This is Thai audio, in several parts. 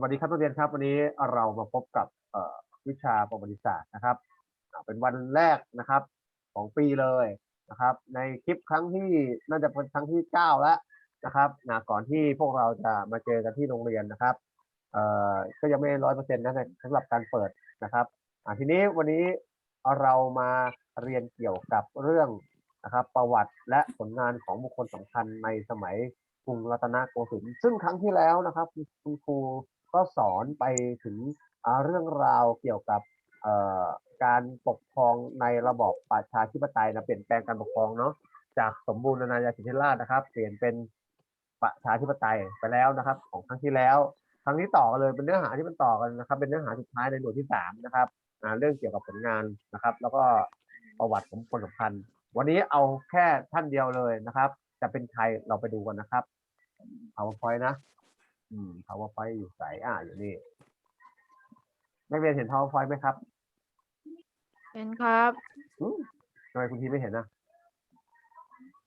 วัสดีครับนักเรียนครับ วันนี้เรามาพบกับวิชาประวัติศาสตร์นะครับ เป็นวันแรกนะครับของปีเลยนะครับ ในคลิปครั้งที่น่าจะเป็นครั้งที่เก้าแล้วนะครับนะก่อนที่พวกเราจะมาเจอกันที่โรงเรียนนะครับก็ยังไม่ร้อยเปอร์เซ็นต์นะในสำหรับการเปิดนะครับทีนี้วันนี้เรามาเรียนเกี่ยวกับเรื่องนะครับ ประวัติและผลงานของบุคคลสำคัญในสมัยกรุงรัตนโกสินทร์ซึ่งครั้งที่แล้วนะครับ คุณครู ก็สอนไปถึงเรื่องราวเกี่ยวกับการปกครองในระบอบประชาธิปไตยนะเปลี่ยนแปลงการปกครองเนาะจากสมบูรณาญาสิทธิราชย์นะครับ เปลี่ยนเป็นประชาธิปไตยไปแล้วนะครับ ของครั้งที่แล้ว ครั้งนี้ต่อกันเลยเป็นเนื้อหาที่มันต่อกันนะครับ เป็นเนื้อหาสุดท้ายในหน่วยที่สามนะครับเรื่องเกี่ยวกับผลงานนะครับ แล้วก็ประวัติของคนสำคัญ วันนี้เอาแค่ท่านเดียวเลยนะครับ จะเป็นใครเราไปดูกันนะครับ PowerPoint นะ อืม PowerPoint อยู่ใสอ่าอยู่นี่นักเรียนเห็น PowerPoint ไหมครับเห็นครับอืมทำไมคุณทีไม่เห็นนะ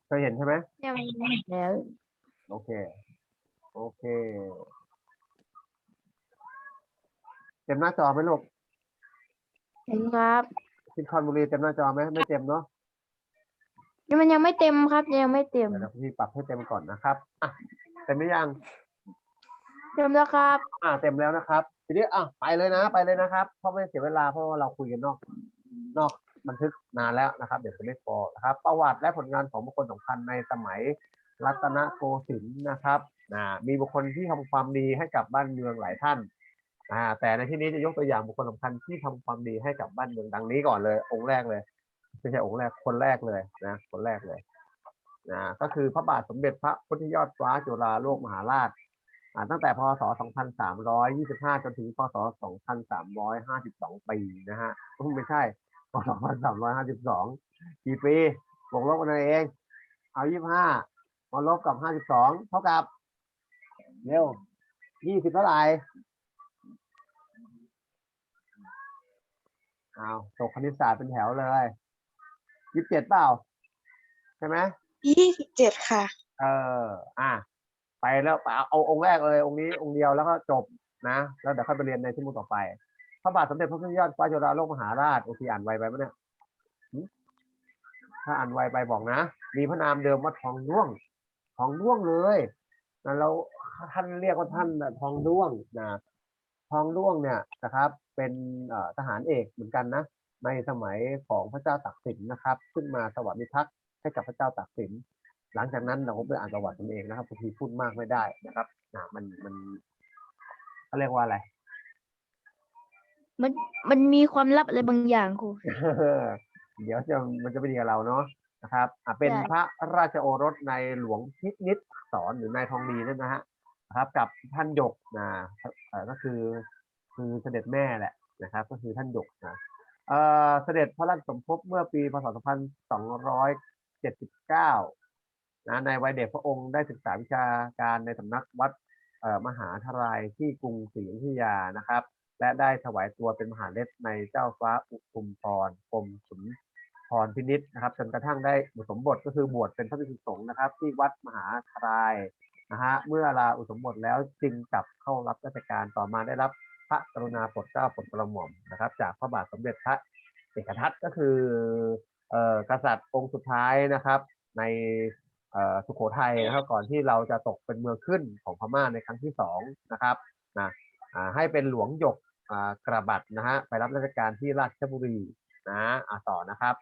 เคยเห็นใช่ไหมยังไม่เห็นแล้วโอเค โอเคเต็มหน้าจอไหมลูกเห็นครับคิดคอนบุรีเต็มหน้าจอไหมไม่เต็มเนาะยังมันยังไม่เต็มครับยังไม่เต็ม เดี๋ยวพี่ปรับให้เต็มก่อนนะครับอะเต็มหรือยัง เต็มแล้วครับ อ่าเต็มแล้วนะครับ ทีนี้อะไปเลยนะ ไปเลยนะครับเพราะไม่เสียเวลาเพราะว่าเราคุยกันนอก นอกบันทึกนานแล้วนะครับ เดี๋ยวจะไม่พอนะครับ ประวัติและผลงานของบุคคลสำคัญในสมัยรัตนโกสินทร์นะครับนะมีบุคคลที่ทำความดีให้กับบ้านเมืองหลายท่านอ่าแต่ในที่นี้จะยกตัวอย่างบุคคลสำคัญที่ทำความดีให้กับบ้านเมืองดังนี้ก่อนเลย องค์แรกเลยไม่ใช่องค์แรกคนแรกเลยนะคนแรกเลยนะก็คือพระบาทสมเด็จพระพุทธยอดฟ้าจุฬาโลกมหาราช ตั้งแต่พศ 2325 จนถึงพศ 2352 ปีนะฮะอุ๊ยไม่ใช่ พศ 2352 กี่ปีบวกลบกันเอาเอง เอา 25 มาลบกับ 52 เท่ากับ เร็ว 20 เท่าไหร่เอาตกคณิตศาสตร์เป็นแถวเลย 27 เปล่า ใช่ไหมยี่สิบเจ็ดค่ะ เออ อะ ไปแล้วเอาองค์แรกเลยองค์นี้องค์เดียวแล้วก็จบนะแล้วเดี๋ยวค่อยไปเรียนในที่มุต่อไปพระบาทสมเด็จพระพุทธยอดฟ้าจุฬาโลกมหาราชโอเคอ่านไวไปปะเนี่ยถ้าอ่านไวไปบอกนะ มีพระนามเดิมว่าทองด้วง ทองด้วงเลยนะแล้วท่านเรียกว่าท่านทองด้วงนะทองด้วงเนี่ยนะครับ เป็นทหารเอกเหมือนกันนะในสมัยของพระเจ้าตากสินนะครับ ขึ้นมาสวัสดิพักษ์ให้กับพระเจ้าตากสิน หลังจากนั้นเราก็ไปอ่านประวัติตนเองนะครับบางทีพูดมากไม่ได้นะครับนะมันมันเขาเรียกว่าอะไร มันมันมีความลับอะไรบางอย่างครู เดี๋ยวจะมันจะไม่ดีกับเราเนาะนะครับอะเป็นใช่พระราชโอรสในหลวงพินิจสอนหรือนายทองดีนั่นนะฮะนะครับ กับท่านหยกนะเอ่อก็คือคือเสด็จแม่แหละนะครับ ก็คือท่านหยกนะเอ่อเสด็จพระราชสมภพเมื่อปีพศ 2279 นะในวัยเด็กพระองค์ได้ศึกษาวิชาการในสำนักวัดมหาทรายที่กรุงศรีอยุธยานะครับ และได้ถวายตัวเป็นมหาเล็ในเจ้าฟ้าอุทุมพรกรมสุนทรพินิษนะครับจนกระทั่งได้อุปสมบทก็คือบวชเป็นพระภิกษุสงฆ์นะครับ ที่วัดมหาทรายนะฮะเมื่อลาอุปสมบทแล้วจึงกลับเข้ารับราชการต่อมาได้รับพระกรุณาโปรดเกล้าโปรดกระหม่อมนะครับ จากพระบาทสมเด็จพระเอกทัตก็คือเอ่อกษัตริย์องค์สุดท้ายนะครับ ใน สุโขทัยนะครับก่อนที่เราจะตกเป็นเมืองขึ้นของพม่าในครั้งที่สองนะครับนะอ่าให้เป็นหลวงหยกอ่ากระบัดนะฮะไปรับราชการที่ราชบุรีนะอ่าต่อนะครับ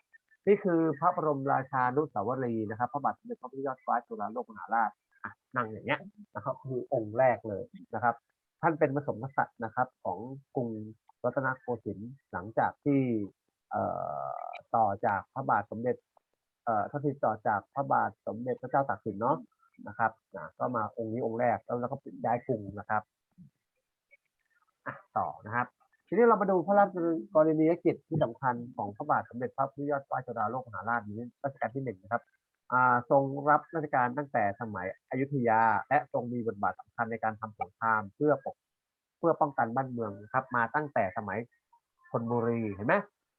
นี่คือพระบรมราชานุสาวรีย์นะครับ พระบาทสมเด็จพระพุทธยอดฟ้าจุฬาโลกมหาราชอะนั่งอย่างเงี้ยนะครับคือองค์แรกเลยนะครับ ท่านเป็นมสมกษัตริย์นะครับของกรุงรัตนโกสินทร์หลังจากที่เอ่อต่อจากพระบาทสมเด็จ เอ่อท่านที่ต่อจากพระบาทสมเด็จพระเจ้าตากสินเนาะนะครับนะก็มาองค์นี้องค์แรกแล้วแล้วก็ย้ายกรุงนะครับอะต่อนะครับ ทีนี้เรามาดูพระราชกรณียกิจที่สำคัญของพระบาทสมเด็จพระพุทธยอดฟ้าจุฬาโลกมหาราชนี้รัชกาลที่หนึ่งนะครับอ่าทรงรับราชการตั้งแต่สมัยอยุธยา และทรงมีบทบาทสำคัญในการทำสงครามเพื่อปกเพื่อป้องกันบ้านเมืองนะครับ มาตั้งแต่สมัยธนบุรีเห็นไหม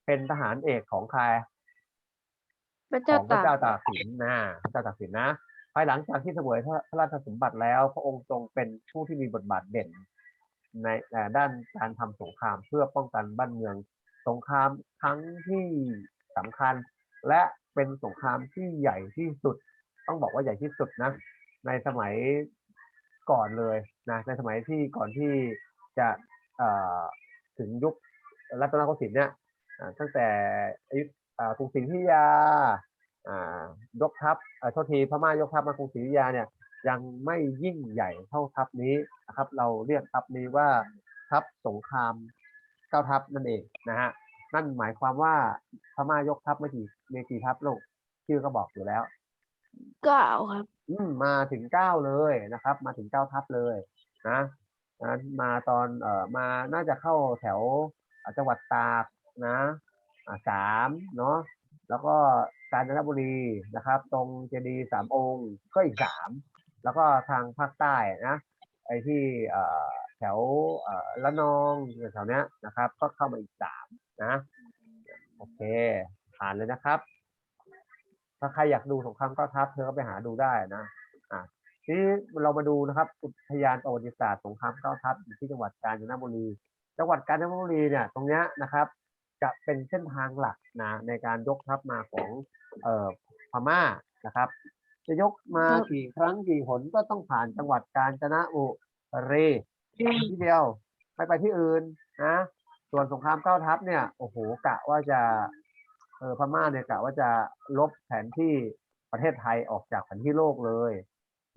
เป็นทหารเอกของใคร พระขเจ้าองพระตากเจ้าตากสินนะพระเจ้าตากสินนะ ภายหลังจากที่เสวยพระพระราชสมบัติแล้ว พระองค์ทรงเป็นผู้ที่มีบทบาทเด่น ในเอ่อด้านการทำสงครามเพื่อป้องกันบ้านเมือง สงครามครั้งที่สำคัญ และเป็นสงครามที่ใหญ่ที่สุด ต้องบอกว่าใหญ่ที่สุดนะ ในสมัยก่อนเลยนะ ในสมัยที่ก่อนที่จะเอ่อถึงยุครัตนโกสินทร์เนี่ย อ่าตั้งแต่อยุธอ่า กรุงศรีอยุธยาอ่ายกทัพเอ่อโทษทีพม่ายกทัพมากรุงศรีอยุธยาเนี่ยยังไม่ยิ่งใหญ่เท่าทัพนี้นะครับ เราเรียกทัพนี้ว่าทัพสงครามเก้าทัพนั่นเองนะฮะนั่นหมายความว่าพม่ายกทัพไม่กี่เมกี่ทัพลูกชื่อก็บอกอยู่แล้วเก้าครับอืมมาถึงเก้าเลยนะครับ มาถึงเก้าทัพเลยนะนะมาตอนเอ่อมาน่าจะเข้าแถวอ่าจังหวัดตากนะอ่า สามเนาะแล้วก็กาญจนบุรีนะครับ ตรงเจดีย์สามองค์ก็อีกสามแล้วก็ทางภาคใต้นะไอ้ที่แถวละนองแถวเนี้ยนะครับ ก็เข้ามาอีกสามนะโอเคผ่านเลยนะครับ ถ้าใครอยากดูสงครามก้าทัพเธอก็ไปหาดูได้นะอะทีนี้เรามาดูนะครับ อุทยานประวัติศาสตร์สงครามเก้าทัพอยู่ที่จังหวัดกาญจนบุรี จังหวัดกาญจนบุรีเนี่ยตรงเนี้ยนะครับ จะเป็นเส้นทางหลักนะในการยกทัพมาของเอ่อพม่านะครับ จะยกมาครับกี่ครั้งกี่หนก็ต้องผ่านจังหวัดกาญจนบุรีที่เดียวไม่ไปที่อื่นนะส่วนสงครามเก้าทัพเนี่ยโอ้โหกะว่าจะเออพม่าเนี่ยกะว่าจะลบแผนที่ประเทศไทยออกจากแผนที่โลกเลย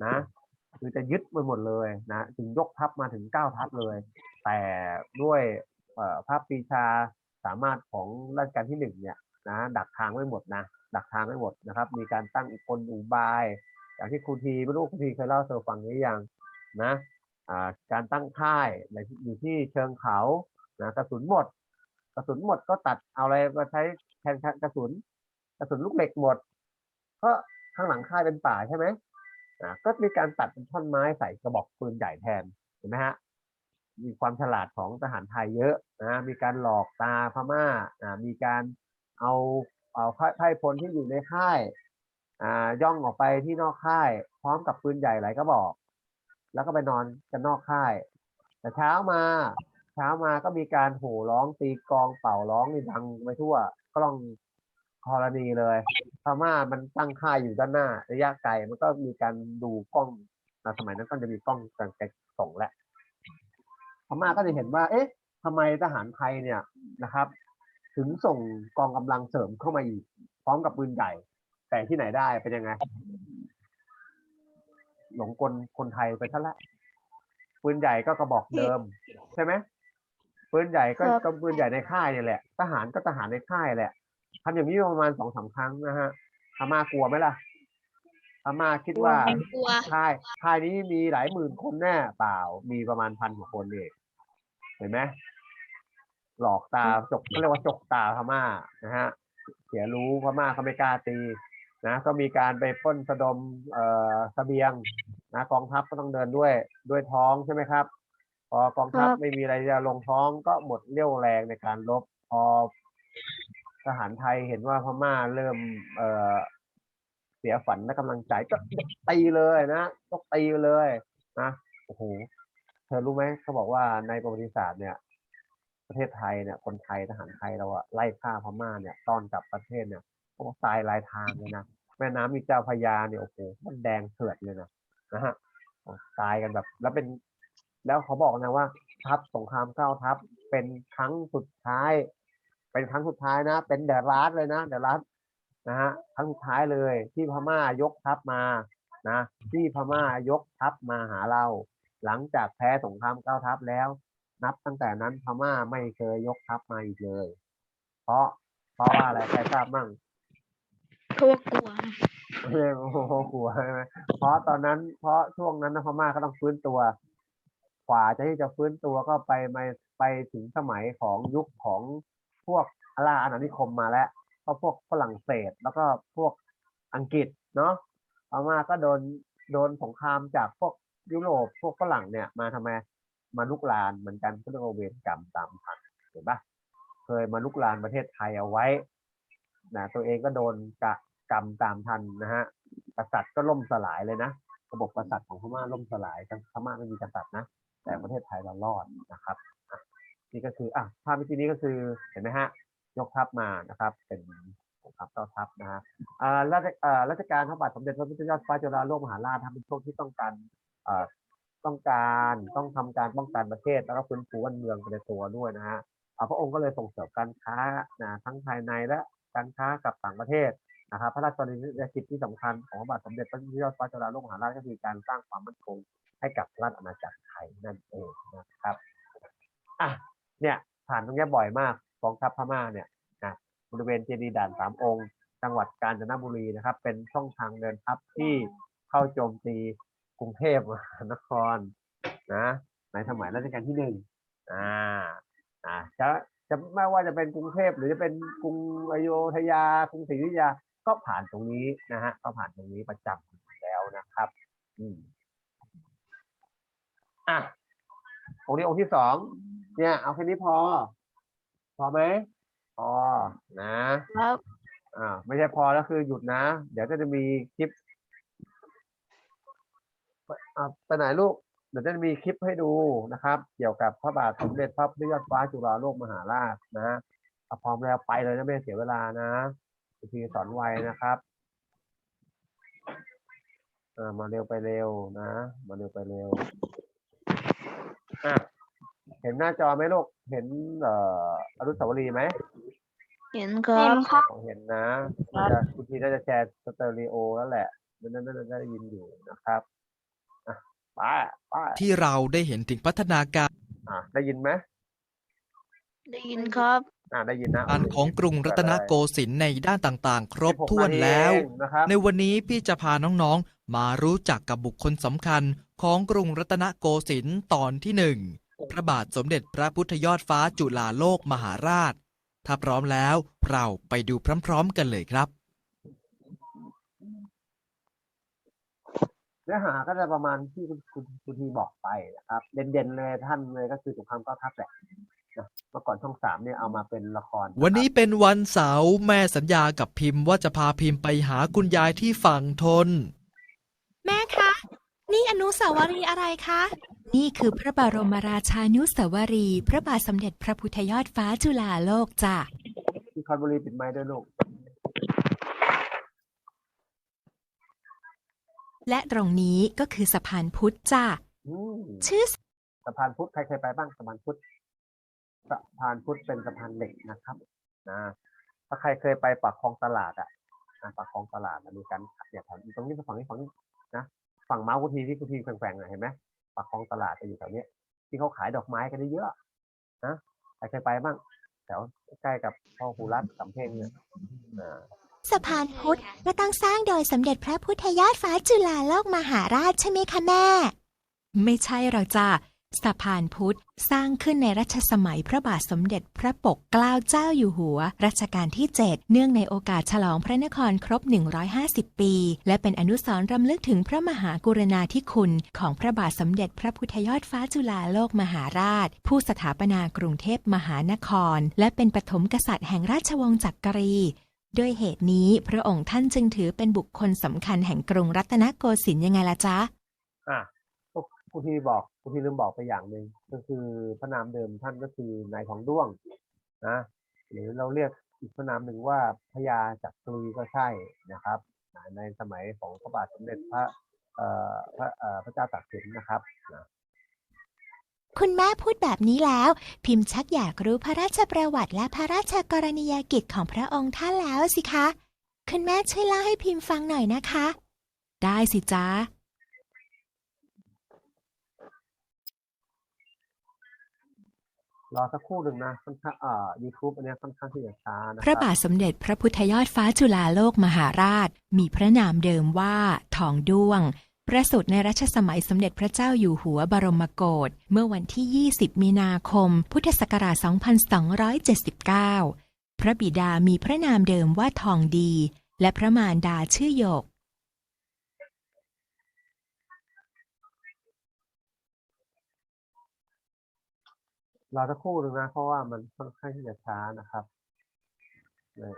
นะคือจะยึดไปหมดเลยนะถึงยกทัพมาถึงเก้าทัพเลย แต่ด้วยเอ่อพระปรีชา สามารถของรัชกาลที่หนึ่งเนี่ยนะดักทางไว้หมดนะดักทางไว้หมดนะครับ มีการตั้งอุปนอุบายอย่างที่ครูทีไม่รู้ครูทีเคยเล่าให้เธอฟังหรือยังนะการตั้งค่ายอยู่ที่เชิงเขานะกระสุนหมด กระสุนหมดก็ตัดเอาอะไรมาใช้แทนกระสุน กระสุนลูกเหล็กหมดเพราะข้างหลังค่ายเป็นป่าใช่ไหมก็มีการตัดเป็นท่อนไม้ใส่กระบอกปืนใหญ่แทนเห็นไหมฮะ มีความฉลาดของทหารไทยเยอะนะมีการหลอกตาพม่าอ่ามีการเอาเอาไพ่พลที่อยู่ในค่ายอ่าย่องออกไปที่นอกค่าย พร้อมกับปืนใหญ่หลายกระบอก แล้วก็ไปนอนกันนอกค่าย แต่เช้ามาเช้ามาก็มีการโห่ร้องตีกองเป่าร้องนี่ดังไปทั่วกล้องธรณีเลยพม่ามันตั้งค่ายอยู่ด้านหน้าระยะไกลมันก็มีการดูกล้องนสมัยนั้นก็จะมีกล้องการไกลส่องแหละ พม่าก็จะเห็นว่า เอ๊ะทำไมทหารไทยเนี่ยนะครับ ถึงส่งกองกำลังเสริมเข้ามาอีก พร้อมกับปืนใหญ่ แต่ที่ไหนได้เป็นยังไง หลงกลคนไทยไปซะละปืนใหญ่ก็กระบอกเดิม ใช่ไหมปืนใหญ่ก็ครับก็ปืนใหญ่ในค่ายเนี่ยแหละ ทหารก็ทหารในค่ายแหละทำอย่างนี้ประมาณสองสามครั้งนะฮะพม่ากลัวไหมล่ะ พม่าคิดว่ากลัวค่ายค่ายนี้มีหลายหมื่นคนแน่เปล่า มีประมาณพันกว่าคนเองเห็นไหมหลอกตาจกเขาเรียกว่าจกตาพม่านะฮะเสียรู้พม่าเขาไม่กล้าตีนะก็มีการไปปล้นสะดมเอ่อเสบียงนะกองทัพก็ต้องเดินด้วยด้วยท้องใช่ไหมครับ พอกองทัพครับไม่มีอะไรจะลงท้องก็หมดเรี่ยวแรงในการรบพอทหารไทยเห็นว่าพม่าเริ่มเอ่อเสียฝันและกำลังใจก็ตีเลยนะก็ตีเลยนะโอ้โหเธอรู้ไหมเขาบอกว่าในประวัติศาสตร์เนี่ย ประเทศไทยเนี่ย คนไทยทหารไทยเราอะไล่ฆ่าพม่าเนี่ย ตอนกลับประเทศเนี่ยเขาบอกตายหลายทางเลยนะแม่น้ำมีเจ้าพระยาเนี่ยโอ้โหมันแดงเถือดเลยนะนะฮะตายกันแบบ แล้วเป็น แล้วเขาบอกนะว่า ทัพสงครามเก้าทัพเป็นครั้งสุดท้าย เป็นครั้งสุดท้ายนะ เป็นเดรัสเลยนะเดรัส นะฮะครั้งสุดท้ายเลยที่พม่ายกทัพมานะที่พม่ายกทัพมาหาเรา หลังจากแพ้สงครามเก้าทัพแล้ว นับตั้งแต่นั้นพม่าไม่เคยยกทัพมาอีกเลย เพราะเพราะว่าอะไรใครทราบมั่งเพราะว่ากลัวเออโอ้โหกลัวใช่ไหมเพราะตอนนั้น เพราะช่วงนั้นนะพม่าก็ต้องฟื้นตัวกว่าจะที่จะฟื้นตัวก็ไปมาไปถึงสมัยของยุคของพวกอาณาอาณานิคมมาแล้ว ก็พวกฝรั่งเศสแล้วก็พวกอังกฤษเนาะพม่าก็โดนโดนสงครามจากพวกยุโรปพวกฝรั่งเนี่ยมาทำไมมาลุกลานเหมือนกันก็เรียกว่าเวรกรรมตามทันเห็นปะเคยมาลุกลานประเทศไทยเอาไว้นะตัวเองก็โดนกะกรรมตามทันนะฮะกษัตริย์ก็ล่มสลายเลยนะระบบกษัตริย์ของพม่าล่มสลายทั้งพม่าไม่มีกษัตริย์นะแต่ประเทศไทยเรารอดนะครับนี่ก็คืออะภาพเมื่อกี้นี้ก็คือเห็นไหมฮะ ยกทัพมานะครับ เป็นครามเต้าทัพนะฮะราชราชการพระบาทสมเด็จพระพุทธยอดฟ้าจุฬาโลกมหาราชทำเป็นช่วงที่ต้องการต้องการต้องทำการป้องกันประเทศ แล้วก็ฟื้นฟูบ้านเมืองไปในตัวด้วยนะฮะพระองค์ก็เลยส่งเสริมการค้านะทั้งภายในและการค้ากับต่างประเทศนะครับพระราชกรณียกิจที่สำคัญของพระบาทสมเด็จพระพุทธยอดฟ้าจุฬาโลกมหาราชก็คือการสร้างความมั่นคงให้กับราชอาณาจักรไทยนั่นเองนะครับอะเนี่ยผ่านตรงนี้บ่อยมาก องทัพพม่าเนี่ยบริเวณเจดีย์ด่านสามองค์ จังหวัดกาญจนบุรีนะครับ เป็นช่องทางเดินทัพที่เข้าโจมตีกรุงเทพมหานครนะในสมัยรัชกาลที่หนึ่งอ่าอ่าจะจะไม่ว่าจะเป็นกรุงเทพหรือจะเป็นกรุงอโยธยากรุงศรีอยุธยาก็ผ่านตรงนี้นะฮะก็ผ่านตรงนี้ประจำอยู่แล้วนะครับ อืมอะองค์นี้องค์ที่สองเนี่ย เอาแค่นี้พอ พอไหมพอนะครับอ่าไม่ใช่พอแล้วคือหยุดนะ เดี๋ยวก็จะมีคลิปอ่าไปไหนลูกเดี๋ยวจะมีคลิปให้ดูนะครับ เกี่ยวกับพระบาทสมเด็จพระพุทธยอดฟ้าจุฬาโลกมหาราชนะเอาพร้อมแล้วไปเลยนะไม่ให้เสียเวลานะวิธีสอนไวนะครับอ่ามาเร็วไปเร็วนะ มาเร็วไปเร็วอะ เห็นหน้าจอไหมลูก เห็นเอ่ออนุสาวรีย์ไหมเห็นครับผมเห็นนะน่าจะคุณทีน่าจะแชร์สเตอริโอแล้วแหละมันน่าจะได้ยินอยู่นะครับอะไป้าป้าที่เราได้เห็นถึงพัฒนาการอะได้ยินไหมได้ยินครับ อะได้ยินนะการของกรุงรัตนโกสินทร์ในด้านต่างๆ ครบถ้วนแล้ว16นาทีเองนะครับ ในวันนี้พี่จะพาน้องๆ มารู้จักกับบุคคลสำคัญของกรุงรัตนโกสินทร์ตอนที่หนึ่ง พระบาทสมเด็จพระพุทธยอดฟ้าจุฬาโลกมหาราช ถ้าพร้อมแล้วเราไปดูพร้อมๆกันเลยครับ เนื้อหาก็จะประมาณที่คุณคุณคุณทีบอกไปนะครับ เด่นๆเลยท่านเลยก็คือสงครามเก้าทัพแหละนะเมื่อก่อนช่องสามเนี่ยเอามาเป็นละครนะครับวันนี้เป็นวันเสาร์แม่สัญญากับพิมพ์ว่าจะพาพิมพ์ไปหาคุณยายที่ฝั่งทน แม่คะ นี่อนุสาวรีย์อะไรคะ นี่คือพระบรมราชานุสาวรีย์พระบาทสมเด็จพระพุทธยอดฟ้าจุฬาโลกจ้ะที่คอนบุรีปิดไม้ด้วยลูก และตรงนี้ก็คือสะพานพุทธจ้ะอืมชื่อ สะพานพุทธใครเคยไปบ้างสะพานพุทธสะพานพุทธเป็นสะพานเหล็กนะครับนะถ้าใครเคยไปปากคลองตลาดอะนะปากคลองตลาดนะมีการเนี่ยแถวตรงนี้ฝั่งนี้ฝั่งนี้นะฝั่งเมาส์กุทีที่กุทีแฝงๆหน่อยเห็นไหม ปากคลองตลาดจะอยู่แถวเนี้ยที่เขาขายดอกไม้กันเยอะๆนะใครเคยไปบ้างแถวใกล้กับพ่อครูรัตน์สำเพ็งเนี่ยอ่าสะพานพุทธก็ต้องสร้างโดยสมเด็จพระพุทธยอดฟ้าจุฬาโลกมหาราชใช่ไหมคะแม่ ไม่ใช่หรอกจ้ะ สะพานพุทธสร้างขึ้นในรัชสมัยพระบาทสมเด็จพระปกเกล้าเจ้าอยู่หัว รัชกาลที่ 7 เนื่องในโอกาสฉลองพระนครครบ 150 ปี และเป็นอนุสรณ์รำลึกถึงพระมหากรุณาธิคุณ ของพระบาทสมเด็จพระพุทธยอดฟ้าจุฬาโลกมหาราช ผู้สถาปนากรุงเทพมหานคร และเป็นปฐมกษัตริย์แห่งราชวงศ์จักรีด้วยเหตุนี้พระองค์ท่านจึงถือเป็นบุคคลสำคัญแห่งกรุงรัตนโกสินทร์ยังไงล่ะจ๊ะอะ ก็คุณทีบอกคุณทีลืมบอกไปอย่างหนึ่งก็คือพระนามเดิมท่านก็คือนายทองด้วงนะหรือเราเรียกอีกพระนามหนึ่งว่าพญาจักรีก็ใช่นะครับนะในสมัยของพระบาทสมเด็จพระเอ่อพระเอ่อพระเจ้าตากสินนะครับนะคุณแม่พูดแบบนี้แล้ว พิมพ์ชักอยากรู้พระราชประวัติและพระราชกรณียกิจของพระองค์ท่านแล้วสิคะ คุณแม่ช่วยเล่าให้พิมพ์ฟังหน่อยนะคะ ได้สิจ๊ะ รอสักครู่หนึ่งนะค่อนข้างอ่ายูทูบอันนี้ค่อนข้างที่จะช้านะพระบาทสมเด็จพระพุทธยอดฟ้าจุฬาโลกมหาราช มีพระนามเดิมว่าทองด้วง ประสูติในรัชสมัยสมเด็จพระเจ้าอยู่หัวบรมโกศเมื่อวันที่ 20 มีนาคม พุทธศักราช 2279 พระบิดามีพระนามเดิมว่าทองดี และพระมารดาชื่อหยก รอสักครู่หนึ่งนะ เพราะว่ามันค่อนข้างที่จะช้านะครับเลย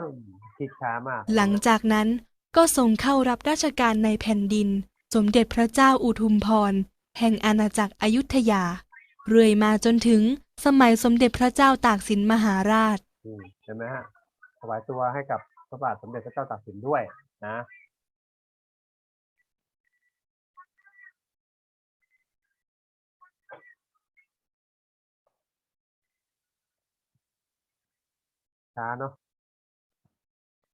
อืมคลิกช้ามาก หลังจากนั้นก็ทรงเข้ารับราชการในแผ่นดิน สมเด็จพระเจ้าอุทุมพร แห่งอาณาจักรอยุธยา เรื่อยมาจนถึงสมัยสมเด็จพระเจ้าตากสินมหาราชอืมเห็นไหมฮะถวายตัวให้กับพระบาทสมเด็จพระเจ้าตากสินด้วยนะ ช้าเนาะ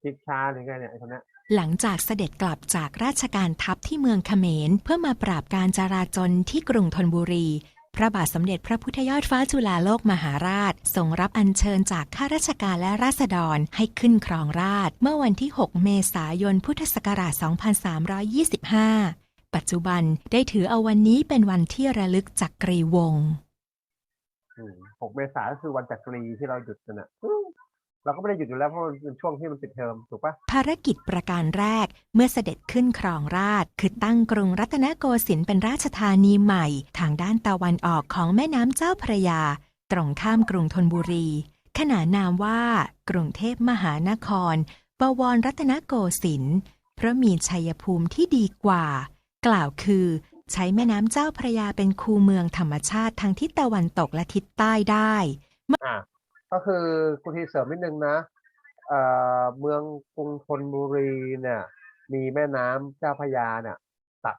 พลิกช้าหรือไงเนี่ยไอ้คนเนี้ยหลังจากเสด็จกลับจากราชการทัพที่เมืองเขมร เพื่อมาปราบการจราจรที่กรุงธนบุรี พระบาทสมเด็จพระพุทธยอดฟ้าจุฬาโลกมหาราชทรงรับอัญเชิญจากข้าราชการและราษฎรให้ขึ้นครองราชย์เมื่อวันที่ 6 เมษายนพุทธศักราช 2325 ปัจจุบันได้ถือเอาวันนี้เป็นวันที่ระลึกจักรีวงศ์ อืมหกเมษาก็คือวันจักรีที่เราหยุดกันอะอืม เราก็ไม่ได้หยุดอยู่แล้วเพราะมันเป็นช่วงที่มันปิดเทอมถูกปะภารกิจประการแรกเมื่อเสด็จขึ้นครองราชย์คือตั้งกรุงรัตนโกสินทร์เป็นราชธานีใหม่ ทางด้านตะวันออกของแม่น้ำเจ้าพระยา ตรงข้ามกรุงธนบุรี ขนานนามว่ากรุงเทพมหานครบวรรัตนโกสินทร์เพราะมีชัยภูมิที่ดีกว่า กล่าวคือ ใช้แม่น้ำเจ้าพระยาเป็นคูเมืองธรรมชาติทางทิศตะวันตกและทิศใต้ได้อ่า ก็คือคุณทีเสริมนิดนึงนะเอ่อเมืองกรุงธนบุรีเนี่ย มีแม่น้ำเจ้าพระยาเนี่ย ตัด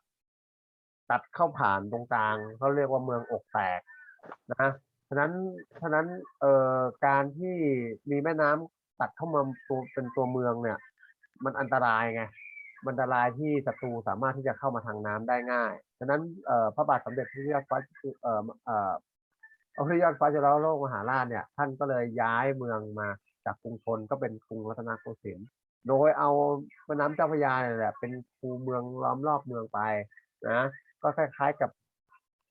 ตัดเข้าผ่านตรงกลางเขาเรียกว่าเมืองอกแตกนะฉะนั้นฉะนั้นเอ่อการที่มีแม่น้ำตัดเข้ามาตัวเป็นตัวเมืองเนี่ย มันอันตรายไงมันอันตรายที่ศัตรูสามารถที่จะเข้ามาทางน้ำได้ง่าย ฉะนั้นเอ่อพระบาทสมเด็จพระเจ้าฟ้าเอ่อเอ่อ พระพุทธยอดฟ้าจุฬาโลกมหาราชเนี่ยท่านก็เลยย้ายเมืองมาจากกรุงธนก็เป็นกรุงรัตนโกสินทร์โดยเอาแม่น้ำเจ้าพระยาเนี่ยแหละเป็นคูเมืองล้อมรอบเมืองไปนะก็คล้ายๆกับ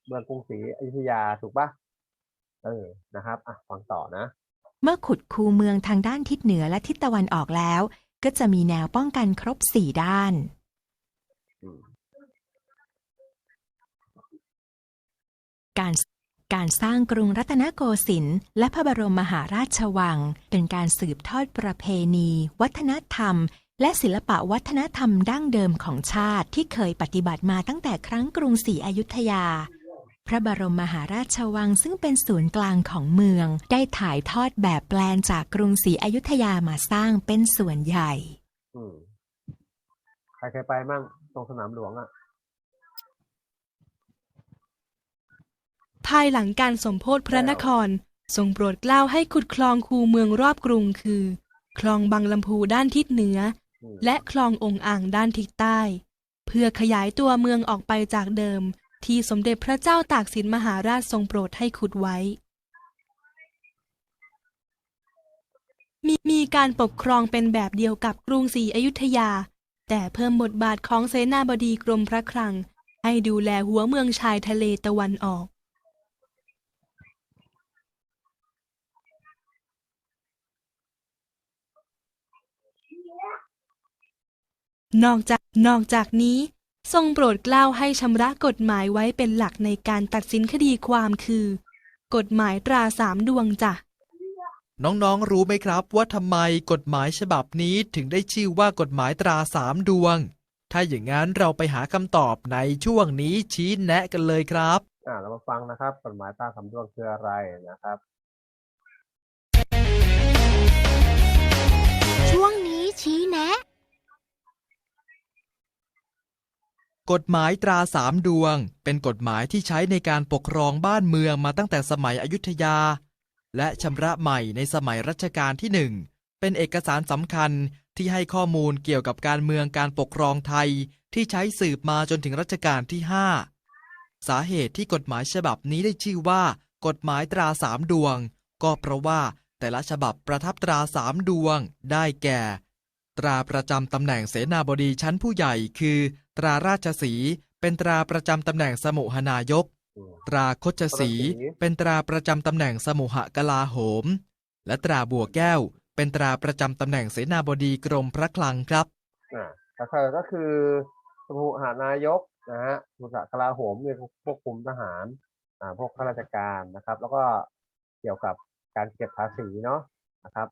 เมืองกรุงศรีอยุธยาถูกปะเออนะครับอะฟังต่อนะ เมื่อขุดคูเมืองทางด้านทิศเหนือและทิศตะวันออกแล้ว ก็จะมีแนวป้องกันครบสี่ด้านอืมการ การสร้างกรุงรัตนโกสินทร์และพระบรมมหาราชวัง เป็นการสืบทอดประเพณี วัฒนธรรม และศิลปะวัฒนธรรมดั้งเดิมของชาติที่เคยปฏิบัติมาตั้งแต่ครั้งกรุงศรีอยุธยา พระบรมมหาราชวังซึ่งเป็นศูนย์กลางของเมือง ได้ถ่ายทอดแบบแปลนจากกรุงศรีอยุธยามาสร้างเป็นส่วนใหญ่ใครเคยไปมั่งตรงสนามหลวงอะ ภายหลังการสมโพธิพระนคร ทรงโปรดเกล้าให้ขุดคลองคูเมืองรอบกรุงคือ คลองบางลำพูด้านทิศเหนืออืมและคลององอ่างด้านทิศใต้ เพื่อขยายตัวเมืองออกไปจากเดิม ที่สมเด็จพระเจ้าตากสินมหาราชทรงโปรดให้ขุดไว้ มีมีการปกครองเป็นแบบเดียวกับกรุงศรีอยุธยา แต่เพิ่มบทบาทของเสนาบดีกรมพระคลังให้ดูแลหัวเมืองชายทะเลตะวันออก นอกจากนอกจากนี้ ทรงโปรดเกล้าให้ชำระกฎหมายไว้เป็นหลักในการตัดสินคดีความคือ กฎหมายตราสามดวงจ้ะน้องๆ รู้ไหมครับว่าทำไมกฎหมายฉบับนี้ถึงได้ชื่อว่ากฎหมายตราสามดวง ถ้าอย่างนั้นเราไปหาคำตอบในช่วงนี้ชี้แนะกันเลยครับ อ่าเรามาฟังนะครับ กฎหมายตราสำรวจคืออะไรนะครับ ช่วงนี้ชี้แนะ กฎหมายตราสามดวง เป็นกฎหมายที่ใช้ในการปกครองบ้านเมืองมาตั้งแต่สมัยอยุธยา และชำระใหม่ในสมัยรัชกาลที่หนึ่งเป็นเอกสารสำคัญที่ให้ข้อมูลเกี่ยวกับการเมืองการปกครองไทยที่ใช้สืบมาจนถึงรัชกาลที่ห้าสาเหตุที่กฎหมายฉบับนี้ได้ชื่อว่า กฎหมายตราสามดวง ก็เพราะว่าแต่ละฉบับประทับตราสามดวงได้แก่ ตราประจำตำแหน่งเสนาบดีชั้นผู้ใหญ่คือตราราชสีห์เป็นตราประจำตำแหน่งสมุหนายกอืมตราคชสีห์คชสีห์เป็นตราประจำตำแหน่งสมุหกลาโหม และตราบัวแก้ว เป็นตราประจำตำแหน่งเสนาบดีกรมพระคลังครับอ่าก็คือก็คือสมุหานายกนะฮะสมุหกลาโหมเนี่ยพวกคุมทหารอ่าพวกข้าราชการนะครับ แล้วก็เกี่ยวกับการเก็บภาษีเนาะนะครับ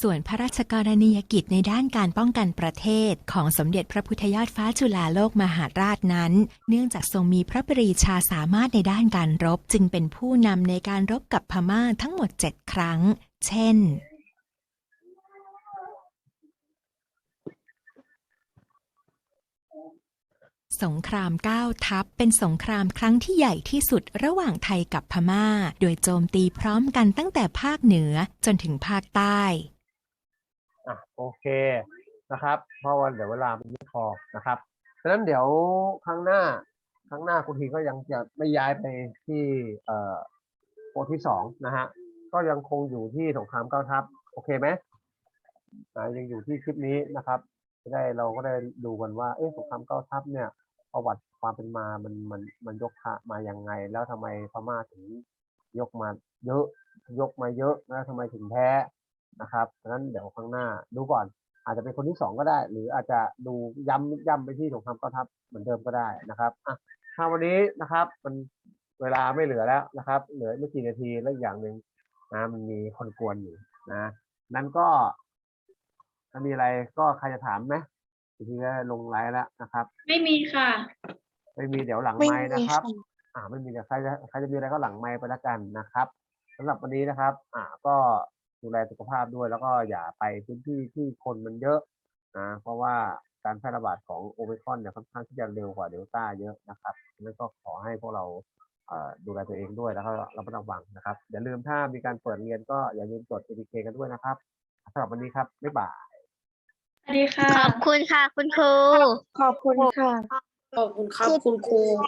ส่วนพระราชกรณียกิจในด้านการป้องกันประเทศ ของสมเด็จพระพุทธยอดฟ้าจุฬาโลกมหาราชนั้น เนื่องจากทรงมีพระปรีชาสามารถในด้านการรบ จึงเป็นผู้นำในการรบกับพม่าทั้งหมด 7 ครั้ง เช่น สงครามเก้าทัพเป็นสงครามครั้งที่ใหญ่ที่สุดระหว่างไทยกับพม่า โดยโจมตีพร้อมกันตั้งแต่ภาคเหนือจนถึงภาคใต้ อะโอเคนะครับเพราะว่าเดี๋ยวเวลามันไม่พอนะครับเพราะฉะนั้นเดี๋ยวครั้งหน้าครั้งหน้าคุณทีก็ยังจะไม่ย้ายไปที่เอ่อโพสต์ที่สองนะฮะก็ยังคงอยู่ที่สงครามเก้าทัพโอเคไหมอ่ายังอยู่ที่คลิปนี้นะครับจะได้เราก็ได้ดูกันว่าเอ๊ะสงครามเก้าทัพเนี่ยประวัติความเป็นมามันมันมันยกพระมายังไง แล้วทำไมพม่าถึงยกมาเยอะยกมาเยอะแล้วทำไมถึงแพ้ นะครับฉะนั้นเดี๋ยวข้างหน้าดูก่อน อาจจะเป็นคนที่สองก็ได้ หรืออาจจะดูย้ำย้ำไปที่สงครามเก้าทัพเหมือนเดิมก็ได้นะครับอะถ้าวันนี้นะครับ มันเวลาไม่เหลือแล้วนะครับ เหลือไม่กี่นาทีแล้วอีกอย่างหนึ่งนะมันมีคนกวนอยู่นะนั้นก็ถ้ามีอะไรก็ใครจะถามไหมทีนี้ได้ลงไลน์แล้วนะครับ ไม่มีค่ะ ไม่มีเดี๋ยวหลังไม่ไม้มีนะครับค่ะอ่าไม่มีเดี๋ยวใครจะใครจะมีอะไรก็หลังไม้ไปแล้วกันนะครับสำหรับวันนี้นะครับ อ่าก็ ดูแลสุขภาพด้วย แล้วก็อย่าไปพื้นที่ที่คนมันเยอะนะเพราะว่าการแพร่ระบาดของโอมิครอนเนี่ยค่อนข้างที่จะเร็วกว่าเดลต้าเยอะนะครับนั่นก็ขอให้พวกเราเอ่อดูแลตัวเองด้วยแล้วก็ระมัดระวังนะครับ อย่าลืมถ้ามีการเปิดเรียนก็อย่าลืมจด ATK กันด้วยนะครับสำหรับวันนี้ครับบ๊ายบายสวัสดีค่ะขอบคุณค่ะ คุณครูขอบคุณค่ะขอบคุณครับคุณครู